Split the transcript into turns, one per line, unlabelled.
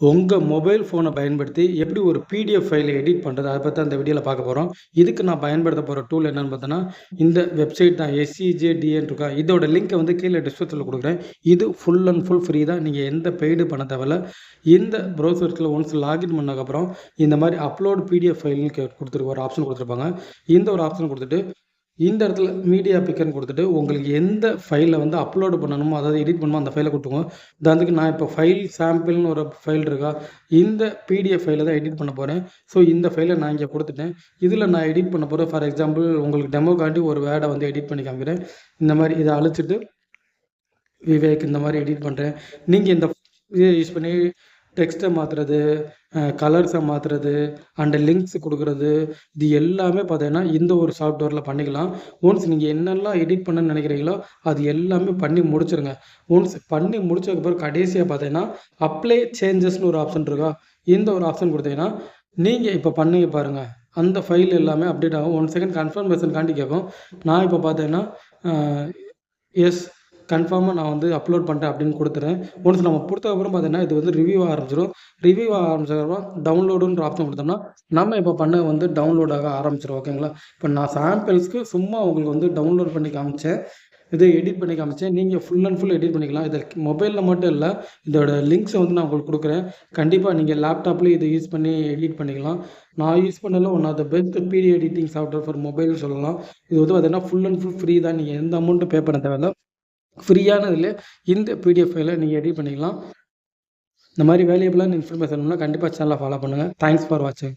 உங்கள் மொபைல் ஃபோனை பயன்படுத்தி எப்படி ஒரு பிடிஎஃப் ஃபைலை எடிட் பண்ணுறது அதை பற்றி அந்த வீடியோவில் பார்க்க போகிறோம் இதுக்கு நான் பயன்படுத்த போகிற டூல் என்னென்னு பார்த்தோன்னா இந்த வெப்சைட் தான் எஸ்சிஜேடிஎன் இருக்கா? இதோட லிங்க்கை வந்து கீழே டிஸ்கிரிப்ஷனில் கொடுக்குறேன். இது ஃபுல் அண்ட் ஃபுல் ஃப்ரீ தான். நீங்கள் எந்த பெய்டு பண்ண தேவையில்ல. இந்த ப்ரௌசர்ஸில் ஒன்ஸ் லாகின் பண்ணதுக்கப்புறம் இந்த மாதிரி அப்லோட் பிடிஎஃப் ஃபைல்னு கொடுத்துருக்கு ஒரு ஆப்ஷன் கொடுத்துருப்பாங்க. இந்த ஒரு ஆப்ஷன் கொடுத்துட்டு இந்த இடத்துல மீடியா பிக்கர்னு கொடுத்துட்டு உங்களுக்கு எந்த ஃபைலை வந்து அப்லோடு பண்ணணுமோ அதாவது எடிட் பண்ணணுமோ அந்த ஃபைலை கொடுத்துக்கோங்க. உதாரணத்துக்கு நான் இப்போ ஃபைல் சாம்பிள்னு ஒரு ஃபைல் இருக்கா இந்த பிடிஎஃப் ஃபைலை தான் எடிட் பண்ண போகிறேன் ஸோ இந்த ஃபைலை நான் இங்கே கொடுத்துட்டேன். இதில் நான் எடிட் பண்ண போகிறேன் ஃபார் எக்ஸாம்பிள் உங்களுக்கு டெமோக்காண்டி ஒரு வேர்டை வந்து எடிட் பண்ணி காமிக்கிறேன். இந்த மாதிரி இதை அழிச்சிட்டு விவேக் இந்த மாதிரி எடிட் பண்ணுறேன் நீங்கள் இந்த இதை யூஸ் பண்ணி டெக்ஸ்ட்டை மாற்றுறது கலர்ஸை மாற்றுறது அண்டு லிங்க்ஸ் கொடுக்குறது இது எல்லாமே பார்த்தீங்கன்னா இந்த ஒரு சாஃப்ட்வேரில் பண்ணிக்கலாம். ஒன்ஸ் நீங்கள் என்னெல்லாம் எடிட் பண்ண நினைக்கிறீங்களோ அது எல்லாமே பண்ணி முடிச்சிருங்க. ஒன்ஸ் பண்ணி முடிச்சதுக்கப்புறம் கடைசியாக பார்த்தீங்கன்னா அப்ளை சேஞ்சஸ்னு ஒரு ஆப்ஷன் இருக்கா? இந்த ஒரு ஆப்ஷன் கொடுத்தீங்கன்னா நீங்கள் இப்போ பண்ணி பாருங்கள் அந்த ஃபைல் எல்லாமே அப்டேட் ஆகும். ஒன் செகண்ட் கன்ஃபர்மேஷன் காண்டி கேட்கும் நான் இப்போ பார்த்தீங்கன்னா எஸ் கன்ஃபார்மாக நான் வந்து அப்லோட் பண்ணிட்டேன் அப்படின்னு கொடுத்துறேன். ஒன்ஸ் நம்ம கொடுத்ததுக்கப்புறம் பார்த்தீங்கன்னா இது வந்து ரிவ்யூ ஆரம்பிச்சிடும் ரிவ்யூ ஆரம்பிச்சதுக்கப்புறம் டவுன்லோடுன்ற ஆப்ஷன் கொடுத்தோம்னா நம்ம இப்போ பண்ண வந்து டவுன்லோட் ஆக ஆரம்பிச்சிடும் ஓகேங்களா இப்போ நான் சாம்பிள்ஸ்க்கு சும்மா உங்களுக்கு வந்து டவுன்லோட் பண்ணி காமிச்சேன். இதை எடிட் பண்ணி காமிச்சேன். நீங்கள் ஃபுல் அண்ட் ஃபுல் எடிட் பண்ணிக்கலாம். இதில் மொபைலில் மட்டும் இல்லை இதோட லிங்க்ஸை வந்து நான் உங்களுக்கு கொடுக்குறேன். கண்டிப்பாக நீங்கள் லேப்டாப்லேயும் இதை யூஸ் பண்ணி எடிட் பண்ணிக்கலாம். நான் யூஸ் பண்ணல ஒன் ஆஃப் த பெஸ்ட் பிடி எடிட்டிங் சாஃப்ட்வேர் ஃபார் மொபைல் சொல்லலாம். இது வந்து பார்த்தீங்கன்னா ஃபுல் அண்ட் ஃபுல் ஃப்ரீ தான். நீங்கள் எந்த அமௌண்ட்டும் பே பண்ண தேவையில்ல. ஃப்ரீயானதில் இந்த பிடிஎஃப் ஃபைலை நீங்கள் எடிட் பண்ணிக்கலாம். இந்த மாதிரி வேல்யூபிளான இன்ஃபர்மேஷன் கண்டிப்பாக சேனலை ஃபாலோ பண்ணுங்கள் தேங்க்ஸ் ஃபார் வாட்சிங்